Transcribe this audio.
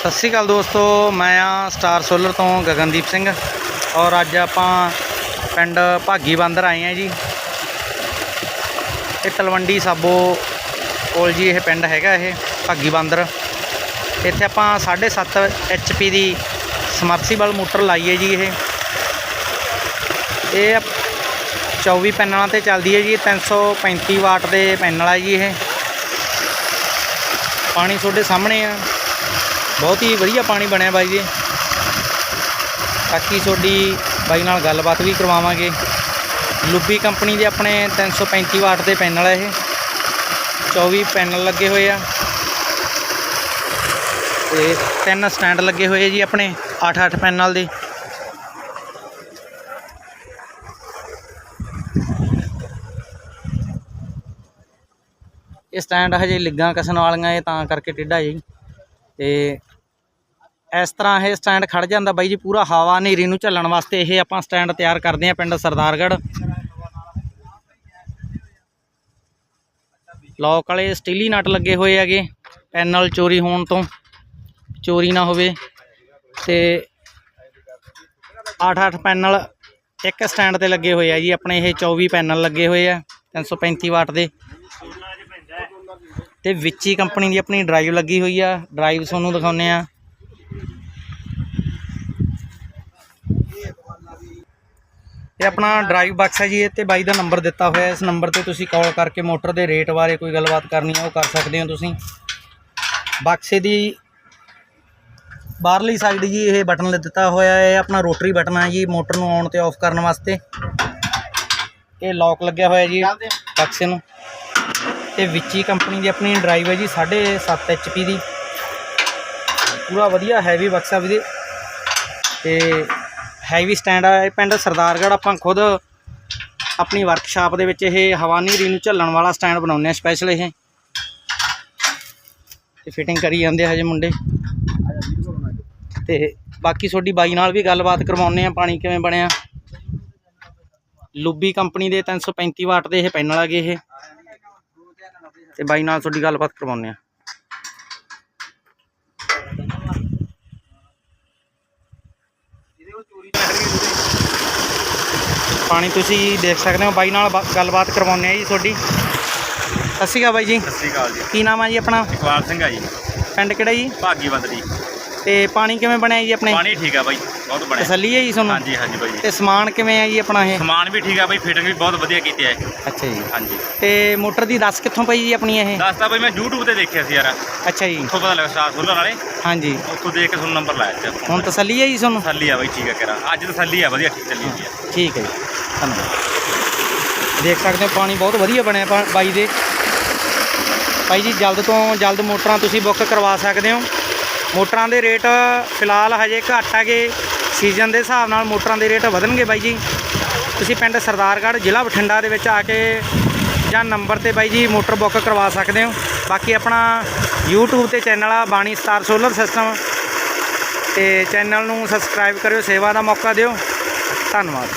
ਸਤਿ ਸ਼੍ਰੀ ਅਕਾਲ ਦੋਸਤੋ, ਮੈਂ ਆ ਸਟਾਰ ਸੋਲਰ ਤੋਂ ਗਗਨਦੀਪ ਸਿੰਘ ਔਰ ਅੱਜ ਆਪਾਂ ਪਿੰਡ ਭਾਗੀ ਬਾਂਦਰ ਆਏ ਆ ਜੀ। ਇਹ ਤਲਵੰਡੀ ਸਾਬੋ ਕੋਲ ਜੀ ਇਹ ਪਿੰਡ ਹੈਗਾ ਇਹ, ਭਾਗੀ ਬਾਂਦਰ। ਇੱਥੇ ਆਪਾਂ 7.5 ਐਚਪੀ ਦੀ ਸਮਰਸੀਬਲ ਮੋਟਰ ਲਾਈ ਹੈ ਜੀ ਇਹ। ਇਹ 24 ਪੈਨਲਾਂ ਤੇ ਚੱਲਦੀ ਹੈ ਜੀ 335 ਵਾਟ ਦੇ ਪੈਨਲ ਹੈ ਜੀ ਇਹ। ਪਾਣੀ ਤੁਹਾਡੇ ਸਾਹਮਣੇ ਆ। ਬਹੁਤ ਹੀ ਵਧੀਆ ਪਾਣੀ ਬਣਿਆ ਬਾਈ ਜੀ। ਬਾਕੀ ਤੁਹਾਡੀ ਬਾਈ ਨਾਲ ਗੱਲਬਾਤ ਵੀ ਕਰਵਾਵਾਂਗੇ। ਲੁੱਬੀ ਕੰਪਨੀ ਦੇ ਆਪਣੇ 335 ਵਾਟ ਦੇ ਪੈਨਲ ਆ ਇਹ। 24 ਪੈਨਲ ਲੱਗੇ ਹੋਏ ਆ। ਤੇ ਤਿੰਨ ਸਟੈਂਡ ਲੱਗੇ ਹੋਏ ਜੀ ਆਪਣੇ 8-8 ਪੈਨਲ ਦੇ। ਇਹ ਸਟੈਂਡ ਹਜੇ ਲਿੱਗਾਂ ਕਸਣ ਵਾਲੀਆਂ ਇਹ ਤਾਂ ਕਰਕੇ ਟੇਢਾ ਜੀ। ਤੇ ਇਸ ਤਰ੍ਹਾਂ ਇਹ ਸਟੈਂਡ ਖੜ ਜਾਂਦਾ ਬਾਈ ਜੀ, ਪੂਰਾ ਹਵਾ ਹਨੇਰੀ ਨੂੰ ਝੱਲਣ ਵਾਸਤੇ ਇਹ ਆਪਾਂ ਸਟੈਂਡ ਤਿਆਰ ਕਰਦੇ ਹਾਂ ਪਿੰਡ ਸਰਦਾਰਗੜ੍ਹ। ਲੋਕ ਵਾਲੇ ਸਟੀਲੀ ਨਟ ਲੱਗੇ ਹੋਏ ਹੈਗੇ, ਪੈਨਲ ਚੋਰੀ ਹੋਣ ਤੋਂ, ਚੋਰੀ ਨਾ ਹੋਵੇ। ਤੇ 8-8 ਪੈਨਲ ਇੱਕ ਸਟੈਂਡ ਤੇ ਲੱਗੇ ਹੋਏ ਆ ਜੀ, ਆਪਣੇ ਇਹ 24 ਪੈਨਲ ਲੱਗੇ ਹੋਏ ਆ 335 ਵਾਟ ਦੇ। ਤੇ ਵਿੱਚ ਕੰਪਨੀ ਦੀ ਆਪਣੀ ਡਰਾਈਵ ਲੱਗੀ ਹੋਈ ਆ, ਡਰਾਈਵ ਤੁਹਾਨੂੰ ਦਿਖਾਉਂਦੇ ਆ ਇਹ ਆਪਣਾ ਡਰਾਈਵ ਬਾਕਸ ਹੈ ਜੀ, ਇਹ ਤੇ ਬਾਈ ਦਾ ਨੰਬਰ ਦਿੱਤਾ ਹੋਇਆ ਇਸ ਨੰਬਰ ਤੇ ਤੁਸੀਂ ਕਾਲ ਕਰਕੇ ਮੋਟਰ ਦੇ ਰੇਟ ਬਾਰੇ ਕੋਈ ਗੱਲਬਾਤ ਕਰਨੀ ਹੈ ਉਹ ਕਰ ਸਕਦੇ ਹੋ ਤੁਸੀਂ। ਬਾਕਸੇ ਦੀ ਬਾਹਰਲੀ ਸਾਈਡ ਜੀ, ਇਹ ਬਟਨ ਦਿੱਤਾ ਹੋਇਆ ਹੈ। ਆਪਣਾ ਰੋਟਰੀ ਬਟਨ ਹੈ ਜੀ, ਮੋਟਰ ਨੂੰ ਔਨ ਤੇ ਆਫ ਕਰਨ ਵਾਸਤੇ। ਇਹ ਲੌਕ ਲੱਗਿਆ ਹੋਇਆ ਜੀ ਬਾਕਸੇ ਨੂੰ ਤੇ ਵਿੱਚ ਕੰਪਨੀ ਦੀ ਆਪਣੀ ਡਰਾਈਵ ਹੈ ਜੀ 7.5 ਐਚਪੀ ਦੀ। ਪੂਰਾ ਵਧੀਆ ਹੈਵੀ ਬਕਸਾ ਵੀਰੇ। ਤੇ ਹੈਵੀ ਸਟੈਂਡ ਆ ਇਹ ਪਿੰਡ ਸਰਦਾਰਗੜ੍ਹ। ਆਪਾਂ ਖੁਦ ਆਪਣੀ ਵਰਕਸ਼ਾਪ ਦੇ ਵਿੱਚ ਇਹ ਹਵਾ ਨੀਰੀ ਨੂੰ ਝੱਲਣ ਵਾਲਾ ਸਟੈਂਡ ਬਣਾਉਂਦੇ ਆ ਸਪੈਸ਼ਲ ਇਹ। ਤੇ ਫਿਟਿੰਗ ਕਰੀ ਜਾਂਦੇ ਹਜੇ ਮੁੰਡੇ। ਤੇ ਬਾਕੀ ਤੁਹਾਡੀ ਬਾਈ ਨਾਲ ਵੀ ਗੱਲਬਾਤ ਕਰਵਾਉਂਦੇ ਆ ਪਾਣੀ ਕਿਵੇਂ ਬਣਿਆ। ਲੁੱਬੀ ਕੰਪਨੀ ਦੇ 335 ਵਾਟ ਦੇ ਇਹ ਪੈਨਲ ਹੈਗੇ ਇਹ। ਤੇ ਬਾਈ ਨਾਲ ਤੁਹਾਡੀ ਗੱਲਬਾਤ ਕਰਵਾਉਂਦੇ ਆ ਪਾਣੀ ਤੁਸੀਂ ਦੇਖ ਸਕਦੇ ਹੋ। ਬਾਈ ਨਾਲ ਬਾ- ਗੱਲਬਾਤ ਕਰਵਾਉਂਦੇ ਆ ਜੀ ਤੁਹਾਡੀ। ਸਤਿ ਸ਼੍ਰੀ ਅਕਾਲ ਬਾਈ ਜੀ। ਸਤਿ ਸ਼੍ਰੀ ਅਕਾਲ ਜੀ। ਕੀ ਨਾਮ ਆ ਜੀ ਆਪਣਾ? ਇਕਬਾਲ ਸਿੰਘ ਆ ਜੀ। ਪਿੰਡ ਕਿਹੜਾ ਜੀ? ਭਾਗੀ ਬੰਦਰੀ ਤੇ ਪਾਣੀ ਕਿਵੇਂ ਬਣਿਆ ਜੀ ਆਪਣੇ? ਪਾਣੀ ਠੀਕ ਆ ਬਾਈ। ਬਹੁਤ ਬਣਿਆ। ਤਸੱਲੀ ਹੈ ਜੀ ਤੁਹਾਨੂੰ? ਹਾਂਜੀ ਹਾਂਜੀ ਬਾਈ ਤੇ ਸਮਾਨ ਕਿਵੇਂ ਆ ਜੀ ਆਪਣਾ ਇਹ? ਸਮਾਨ ਵੀ ਠੀਕ ਆ ਬਾਈ ਫਿਟਿੰਗ ਵੀ ਬਹੁਤ ਵਧੀਆ ਕੀਤੀ ਹੈ ਅੱਛਾ ਜੀ। ਹਾਂਜੀ। ਤੇ ਮੋਟਰ ਦੀ ਦੱਸ ਕਿੱਥੋਂ ਪਈ ਜੀ ਆਪਣੀ ਇਹ? ਦੱਸਤਾ ਬਾਈ ਮੈਂ YouTube ਤੇ ਦੇਖਿਆ ਸੀ ਯਾਰ। ਅੱਛਾ ਜੀ। ਉੱਥੋਂ ਪਤਾ ਲੱਗਾ ਸਟਾਰ ਸੋਲਰ ਵਾਲੇ। ਹਾਂਜੀ। ਉੱਥੋਂ ਦੇਖ ਕੇ ਤੁਹਾਨੂੰ ਨੰਬਰ ਲਾਇਆ ਸੀ ਹੁਣ ਤਸੱਲੀ ਹੈ ਜੀ ਤੁਹਾਨੂੰ? ਤਸੱਲੀ ਆ ਬਾਈ ਠੀਕ ਆ ਕਰਾ। ਅੱਜ ਤਸੱਲੀ ਆ ਵਧੀਆ ਠੀਕ ਚੱਲੀ ਜਾਂਦੀ ਆ। ਠੀਕ ਹੈ ਜੀ। ਧੰਨਵਾਦ। ਦੇਖ ਸਕਦੇ ਹੋ ਪਾਣੀ ਬਹੁਤ ਵਧੀਆ ਬਣਿਆ ਪਾ- ਬਾਈ ਦੇ। ਬਾਈ ਜੀ ਜਲਦ ਤੋਂ ਜਲਦ ਮੋਟਰਾਂ ਤੁਸੀਂ ਬੁੱਕ ਕਰਵਾ ਸਕਦੇ ਹੋ। ਮੋਟਰਾਂ ਦੇ ਰੇਟ ਫਿਲਹਾਲ ਹਜੇ ਘੱਟ ਹੈਗੇ। ਸੀਜ਼ਨ ਦੇ ਹਿਸਾਬ ਨਾਲ ਮੋਟਰਾਂ ਦੇ ਰੇਟ ਵਧਣਗੇ ਬਾਈ ਜੀ। ਤੁਸੀਂ ਪਿੰਡ ਸਰਦਾਰਗੜ੍ਹ ਜ਼ਿਲ੍ਹਾ ਬਠਿੰਡਾ ਦੇ ਵਿੱਚ ਆ ਕੇ ਜਾਂ ਨੰਬਰ ਤੇ ਬਾਈ ਜੀ ਮੋਟਰ ਬੁੱਕ ਕਰਵਾ ਸਕਦੇ ਹੋ। ਬਾਕੀ ਆਪਣਾ YouTube ਤੇ ਚੈਨਲ ਆ, ਬਾਣੀ ਸਟਾਰ ਸੋਲਰ ਸਿਸਟਮ। ਤੇ ਚੈਨਲ ਨੂੰ ਸਬਸਕ੍ਰਾਈਬ ਕਰਿਓ, ਸੇਵਾ ਦਾ ਮੌਕਾ ਦਿਓ। ਧੰਨਵਾਦ।